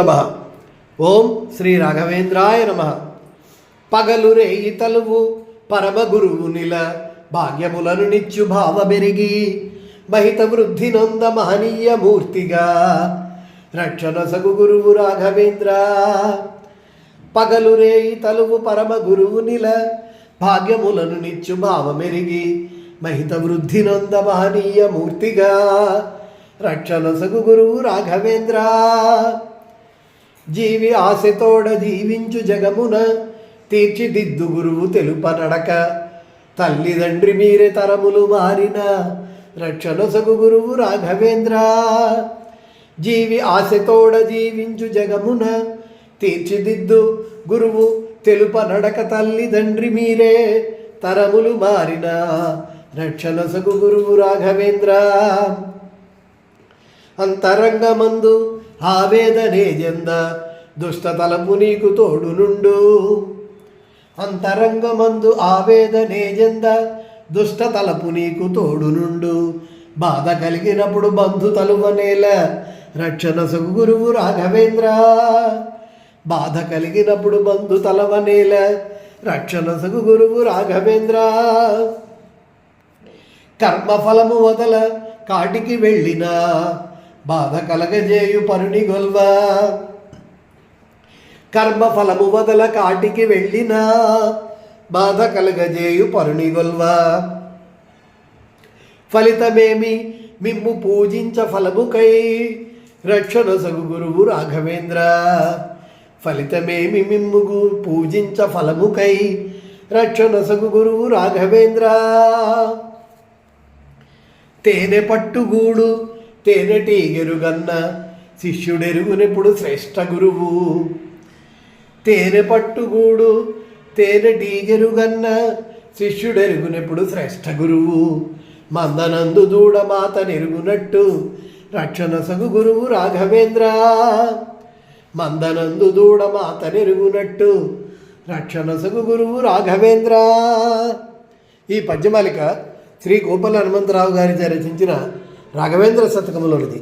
నమ. ఓం శ్రీ రాఘవేంద్రాయ నమ. పగలు రేయి తలువు పరమ గురువు నిల భాగ్యములను నిచ్చు భావ పెరిగి మహిత వృద్ధి నొంద మహనీయ మూర్తిగా. రక్షణ సగు గురువు రాఘవేంద్ర. పగలు రేయి తలువు పరమ గురువు నిల భాగ్యములను నిచ్చు భావమెరిగి మహిత వృద్ధి నొంద మహనీయ మూర్తిగా. రక్షణ సగు గురువు రాఘవేంద్ర. జీవి ఆశతోడ జీవించు జగమున తీర్చిదిద్దు గురువు తెలుప నడక. తల్లిదండ్రి మీరే తరములు మారిన రక్షణ సగు గురువు రాఘవేంద్ర. జీవి ఆశతోడ జీవించు జగమున తీర్చిదిద్దు గురువు తెలుప నడక. తల్లిదండ్రి మీరే తరములు మారిన రక్షణ సగు గురువు రాఘవేంద్ర. అంతరంగమందు ఆవేదనే జంద దుష్టతలపు నీకు తోడు నుండు. అంతరంగమందు ఆవేదనే జంద దుష్టతలపు నీకు తోడు నుండు. బాధ కలిగినప్పుడు బంధు తలువనేల రక్షణ సగు గురువు రాఘవేంద్ర. బాధ కలిగినప్పుడు బంధు తలవనేల రక్షణ సగు గురువు రాఘవేంద్ర. కర్మఫలము వదల కాటికి వెళ్ళిన బాధ కలగజేయు పరుని గొల్వ. కర్మఫలము వదల కాటికి వెళ్ళిన బాధ కలగజేయు పరుని గొల్వ. ఫలితమేమి? మిమ్ము పూజించ ఫలముకై రక్షణ సగు గురువు రాఘవేంద్ర. ఫలితమేమి? మిమ్ము పూజించ ఫలముకై రక్షణ సగు గురువు రాఘవేంద్ర. తేనె పట్టుగూడు తేనెటీగెరుగన్న శిష్యుడెరుగునెప్పుడు శ్రేష్ఠ గురువు. తేనె పట్టుగూడు తేనెటీగెరుగన్న శిష్యుడెరుగునెప్పుడు శ్రేష్ఠ గురువు. మందనందు దూడ మాత నెరుగునట్టు రక్షణ సగు గురువు రాఘవేంద్ర. మందనందు దూడ మాత నెరుగునట్టు రక్షణ సగు గురువు రాఘవేంద్ర. ఈ పద్యమాలిక శ్రీ గోపాల హనుమంతరావు గారి రచించిన రాఘవేంద్ర శతకంలోనిది.